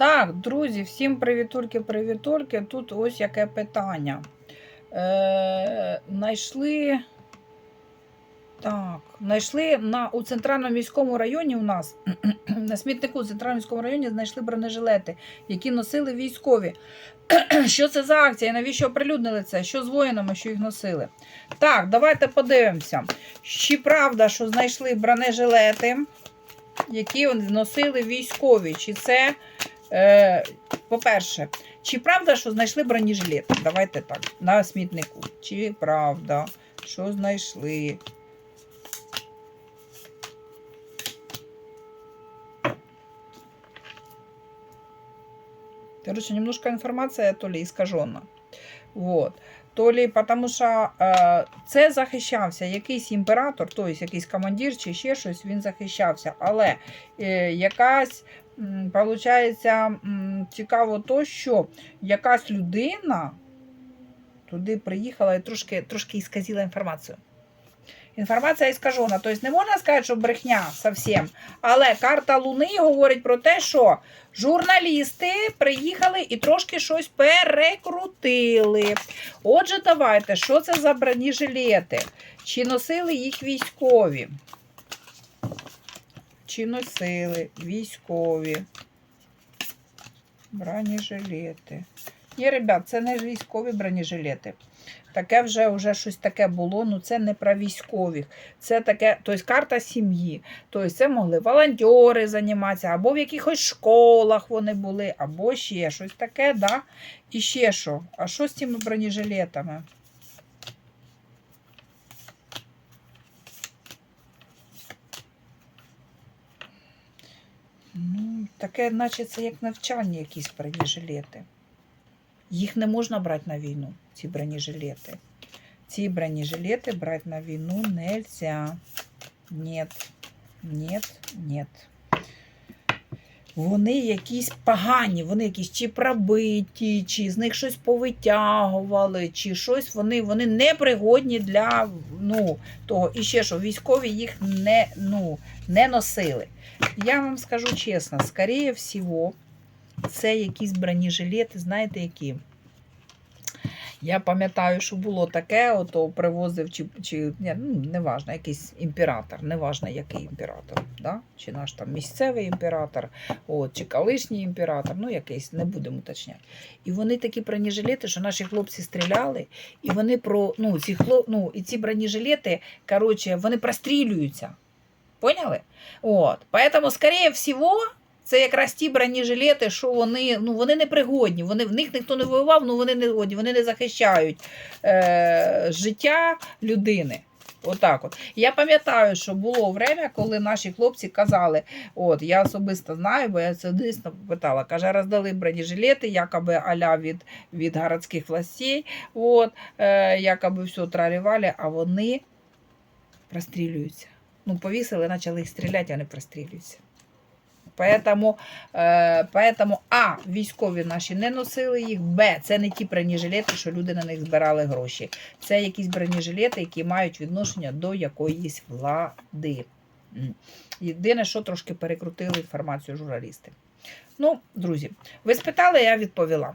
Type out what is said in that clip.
Так, друзі, всім привітульки, привітульки. Тут ось яке питання. Е, Найшли. Так, знайшли на, у центральному міському районі у нас на смітнику у центральному міському районі знайшли бронежилети, які носили військові. Що це за акція? І Навіщо оприлюднили це? Що з воїнами, що їх носили? Так, давайте подивимося. Чи правда, що знайшли бронежилети, які носили військові? Чи це, по-перше, чи правда, що знайшли бронежилет? Давайте так, на смітнику. Чи правда, що знайшли? Короче, немножко информация то ли искажена. Вот. То ли потому що е, це захищався якийсь імператор, тобто якийсь командир чи ще щось, він захищався. Але е, якась, м, получається, м, цікаво то, що якась людина туди приїхала і трошки, трошки ісказила інформацію. Інформація іскажена. Тобто не можна сказати, що брехня зовсім. Але карта Луни говорить про те, що журналісти приїхали і трошки щось перекрутили. Отже, давайте, що це за бронежилети? Чи носили їх військові? Чи носили військові бронежилети? Ні, ребят, це не військові бронежилети. Таке вже вже щось таке було, ну це не про військових. Це таке, тобто карта сім'ї. Тобто це могли волонтери займатися, або в якихось школах вони були, або ще щось таке, да? І ще що? А що з цими бронежилетами? Ну, таке, наче це як навчання, якісь бронежилети. Їх не можна брати на війну, ці бронежилети. Ці бронежилети брати на війну нельзя. Нет, нет, нет. Вони якісь погані, вони якісь чи пробиті, чи з них щось повитягували, чи щось вони вони непригодні для ну, того. І ще що, військові їх не, ну, не носили. Я вам скажу чесно, скоріше всього, це якісь бронежилети, знаєте які? Я пам'ятаю, що було таке, ото привозив, чи, чи ну, неважно, якийсь імператор, неважно, який імператор, да? чи наш там місцевий імператор, от, чи колишній імператор, ну якийсь, не будемо уточняти. І вони такі бронежилети, що наші хлопці стріляли, і вони про, ну, ці, хлоп, ну, і ці бронежилети, коротше, вони прострілюються. Поняли? От. Поэтому, скорее всего, це якраз ті бронежилети, що вони ну, вони непригодні. Вони, в них ніхто не воював, ну вони не годні, вони не захищають е, життя людини. Отак от. Я пам'ятаю, що було время, коли наші хлопці казали, от я особисто знаю, бо я це дійсно питала. Каже, роздали бронежилети, якоби аля від, від городських властей, от, е, якоби все трарівали, а вони прострілюються. Ну, повісили, почали їх стріляти, а вони прострілюються. Поэтому, е, поэтому А, військові наші не носили їх, Б, це не ті бронежилети, що люди на них збирали гроші. Це якісь бронежилети, які мають відношення до якоїсь влади. Єдине, що трошки перекрутили інформацію журналісти. Ну, друзі, ви спитали, я відповіла.